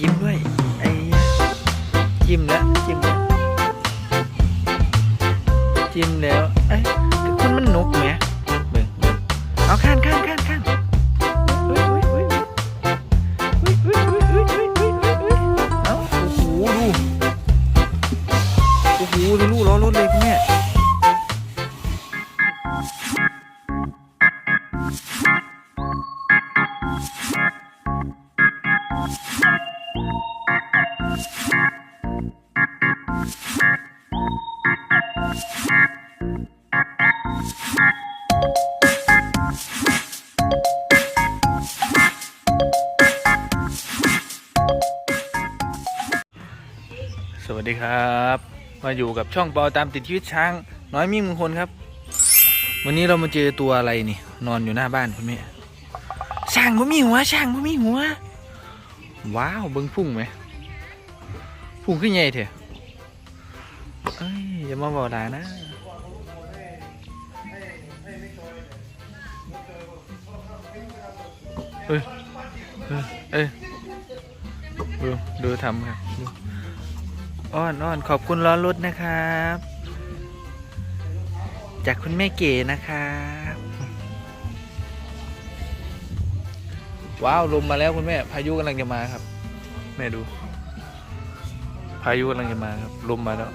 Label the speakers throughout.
Speaker 1: ยิ้มด้วยไอ้ยิ้มแล้วยิ้มแล้วจิ้มแล้วไอ้คุณมันนกไหมเบิ่งเบิ่งเอาข้านข้านข้านข้านเอาโอ้โหดูโอ้โหดูลูกล้อรถเลยคุณแม่ สวัสดีครับ มาอยู่กับช่องเปาตามติดชีวิตช้าง น้อยมีมงคลครับ วันนี้เรามาเจอตัวอะไรนี่ นอนอยู่หน้าบ้านคุณแม่ช่างบ่มีหัวช่างบ่มีหัว ว้าวเบิ้งพุ่งไหมพุ่งขึ้นใหญ่เถอะเอ้ยอย่ามาบอกดานะเอ้ยเอ้ยดูดูทำครับ อ้อนอ้อนขอบคุณล้อรถนะครับ จากคุณแม่เก๋นะครับ ว้าวลมมาแล้วคุณแม่ พายุกำลังจะมาครับ แม่ดู พายุกำลังจะมาครับลมมาแล้ว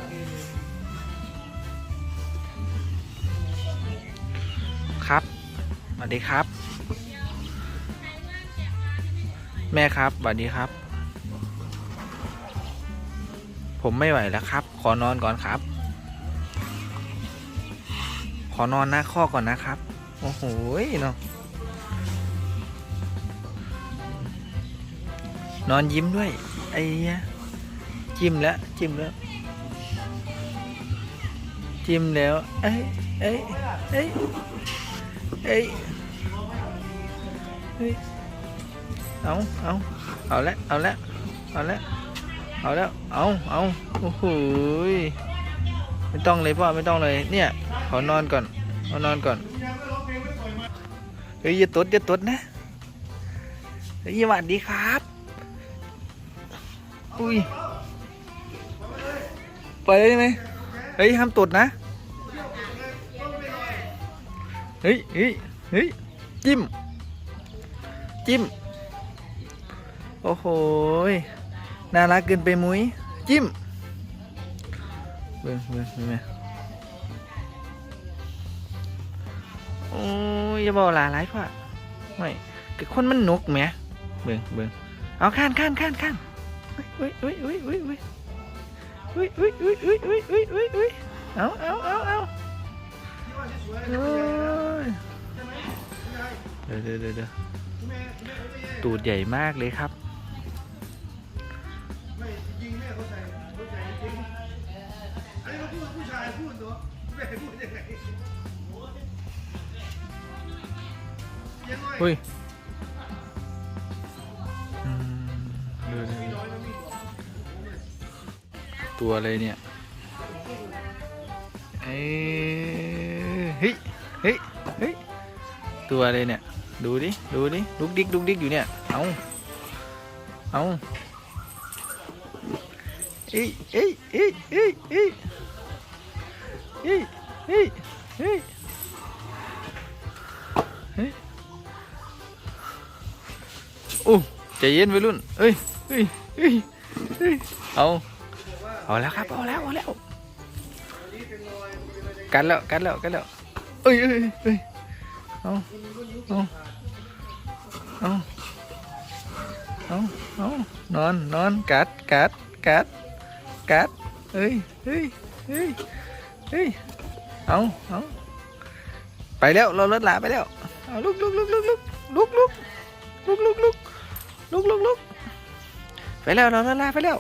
Speaker 1: ครับสวัสดีครับ แม่ครับสวัสดีครับ ผมไม่ไหวแล้วครับ ขอนอนก่อนครับ ขอนอนหน้าข้อก่อนนะครับ โอ้โหเนาะนอนยิ้มด้วย ไอ้ยจิ้มแล้ว จิ้มแล้ว จิ้มแล้ว เอ้ยเอ้ยเอ้ยเอ้ยเอ้ยเอาเอาเอาละเอาละเอาละ เอาแล้ว เอาเอาโอ้โหไม่ต้องเลยพ่อไม่ต้องเลย เนี่ย ขอนอนก่อนขอนอนก่อน เฮ้ยอย่าตดอย่าตดนะ เฮ้ยสวัสดีครับ อุ้ยไปเลยได้ไหมเฮ้ยห้ามตดนะ เฮ้ยเฮ้ยเฮ้ยจิ้ม จิ้ม โอ้โห น่ารักเกินไปมุ้ย จิ้มเบิ่งเบิ่งเบิ่งแม่โอ้ยอย่าบอกหลาหลายพ่อไม่คือคนมันนกแหมเบิ่งเบิ่งเอาข้านข้านข้านข้านอุ้ยอุ้ยอุ้ยอุ้ยอุ้ยอุ้ยอุ้ยอุ้ยอุ้ยอุ้ยอุ้ยอุ้ยอุ้ยเอาเอาเอาเอาโอ้ยเดี๋ยวเดี๋ยวเดี๋ยวเดี๋ยวตูดใหญ่มากเลยครับ
Speaker 2: ไม่จริงแม่เขาใส่เขาใส่จริงอันนี้เขาพูดผู้ชายพูดเนาะแม่พูดยังไงยังไง
Speaker 1: อุ้ยอืมเดี๋ยวเดี๋ยวเดี๋ยว
Speaker 2: น้อยนะมีบอก
Speaker 1: ตัวอะไรเนี่ยเอ้ยเฮ้ยเฮ้ยเฮ้ยตัวอะไรเนี่ย ดูดิ ดูดิลุกดิกลุกดิกอยู่เนี่ย เอาเอา เอ้ยเอ้ยเอ้ยเอ้ยเอ้ยเอ้ยเอ้ยเอ้ยโอ้ใจเย็นไปรุ่นเอ้ยเอ้ยเอ้ยเอาเอาแล้วครับเอาแล้วเอาแล้วกันแล้วกันแล้วกันแล้วเอ้ยเอ้ยเอ้ยเอาเอาเอาเอาเอานอนนอนกัดกัดกัด กัดเอ้ยเฮ้ยเฮ้ยเฮ้ยเอาเอาไปแล้วเราเลดหลาไปแล้วเอาลุกลุกลุกลุกลุกลุกลุกลุกลุกลุกลุกลุกลุกไปแล้วเราเลดหลาไปแล้ว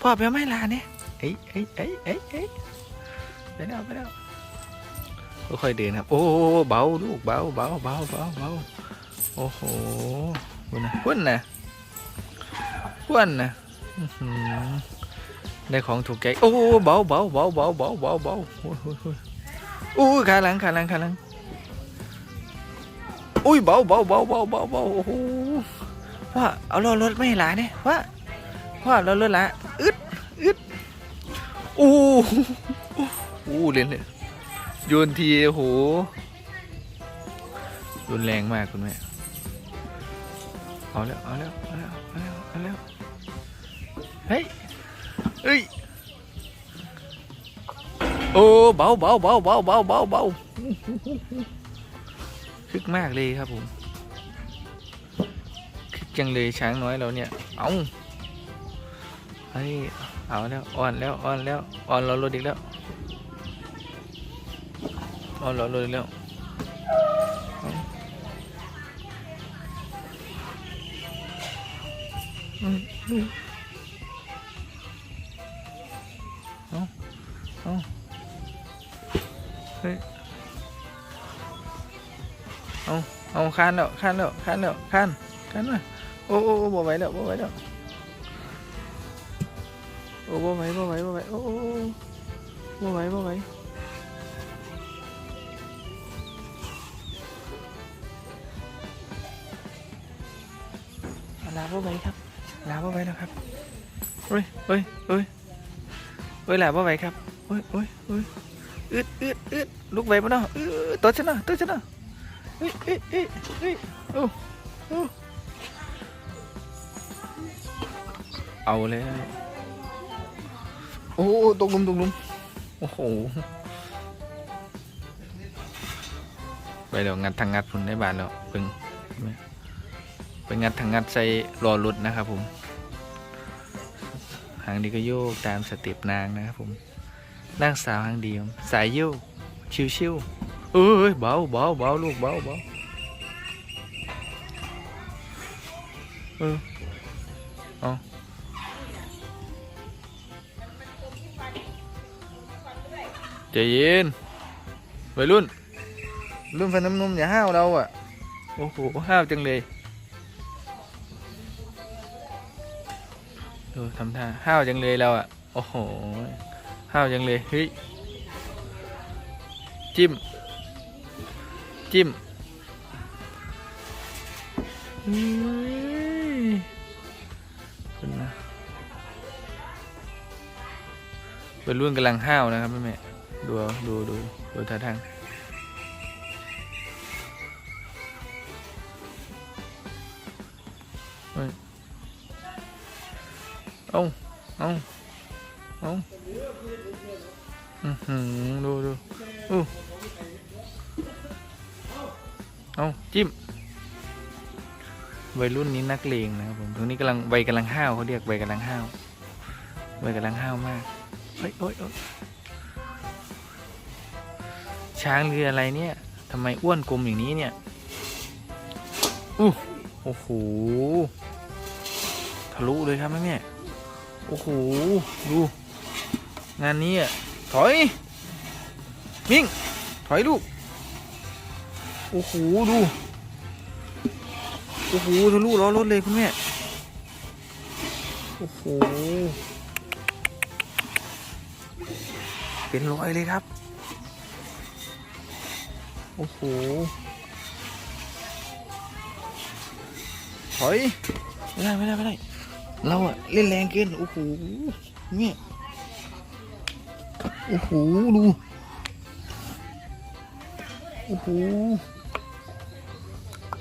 Speaker 1: พ่อไปเอาไม้ลาเนี่ยเอ้ยเอ้ยเอ้ยเอ้ยเอ้ยไปแล้วไปแล้วค่อยๆเดินครับโอ้เบาลูกเบาเบาเบาเบาเบาโอ้โหคุณนะคุณนะคุณนะ ได้ของถูกใจโอ้เบาเบาเบาเบาเบาเบาเบาโอ้ยโอ้ยโอ้ยอู้ขาหลังขาหลังขาหลังอุ้ยเบาเบาเบาเบาเบาเบาโอ้โหพ่อเอาล้อรถไม่หลาเนี่ยพ่อพ่อล้อรถละอึดอึดอู้อู้เล่นเลยโยนทีโอ้โหรุนแรงมากคุณแม่เอาแล้วเอาแล้วเอาแล้วเอาแล้วเอาแล้วเฮ้ย เฮ้ยโอ้เบาเบาเบาเบาเบาเบาเบาคึกมากเลยครับผมคึกจังเลยช้างน้อยเราเนี่ย เอาเฮ้ยเอาแล้วอ่อนแล้วอ่อนแล้วอ่อนเราลดอีกแล้วอ่อนเราลดอีกแล้วอืม อืมเอาเอาเฮ้ยเอาเอาคานแล้วคานแล้วคานแล้วคาน กันมาโอ้โอ้โอ้บ่ไหวแล้วบ่ไหวแล้วโอ้บ่ไหวบ่ไหวบ่ไหวโอ้โอ้โอ้บ่ไหวบ่ไหวลาบ่ไหวครับลาบ่ไหวแล้วครับเฮ้ย เฮ้ยเฮ้ยเฮ้ยลาไหวครับเฮ้ยเฮ้ยเฮ้ยอึดอึดอึดลุกไหวปะเนาะอึดตัวฉันเนาะตัวฉันเนาะเฮ้ยเฮ้ยเฮ้ยเฮ้ยโอ้โอ้เอาเลยโอ้โหตกหลุมตกหลุมโอ้โหไปแล้วงัดทางงัดพุ่นในบ้านแล้วเพิ่งไปงัดทางงัดใส่รอรถนะครับผมางดีก็โยกตามสเต็ปนางนะครับผมนางสาวหางดีสายโยกชิวๆเอ้ยเบาเบาเบาลูกเบาเบาเออเอาใจเย็นวัยรุ่นรุ่นฟันน้ำนมอย่าห้าวเราอะ โอ้โห ห้าวจังเลย ดูทำท่าห้าวจังเลยเราอะ โอ้โห ห้าวจังเลย เฮ้ย จิ้ม จิ้มเฮ้ยคุณนะเป็นรุ่นกำลังห้าวนะครับแม่แม่ดูดูดูดูท่าทาง เอาเอาเอาอือหือดูดูอู้เอาจิ้มวัยรุ่นนี้นักเลงนะครับผมตรงนี้กำลังวัยกำลังห้าวเขาเรียกวัยกำลังห้าววัยกำลังห้าวมากเฮ้ยโอ๊ยโอ๊ยช้างเรืออะไรเนี่ยทำไมอ้วนกลมอย่างนี้เนี่ยอู้โอ้โหทะลุเลยครับแม่แม่ โอ้โห ดู งานนี้อะ ถอย วิ่ง ถอยลูก โอ้โห ดู โอ้โหทะลุล้อรถเลยคุณแม่ โอ้โห เป็นร้อยเลยครับ โอ้โห ถอย ไม่ได้ ไม่ได้ ไม่ได้ เราอะเล่นแรงเกินโอ้โหเนี่ยโอ้โหดูโอ้โห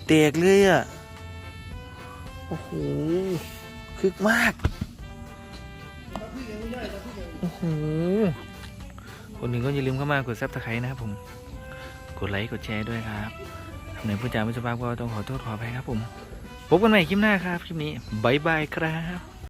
Speaker 1: แตกเลยอะโอ้โหคึกมากโอ้โหคนหนึ่งก็อย่าลืมเข้ามากดซับสไครต์นะครับผม กดไลค์กดแชร์ด้วยครับทำไหนผู้จาไม่สุภาพก็ต้องขอโทษขออภัยครับผม พบกันใหม่คลิปหน้าครับ คลิปนี้บายบายครับ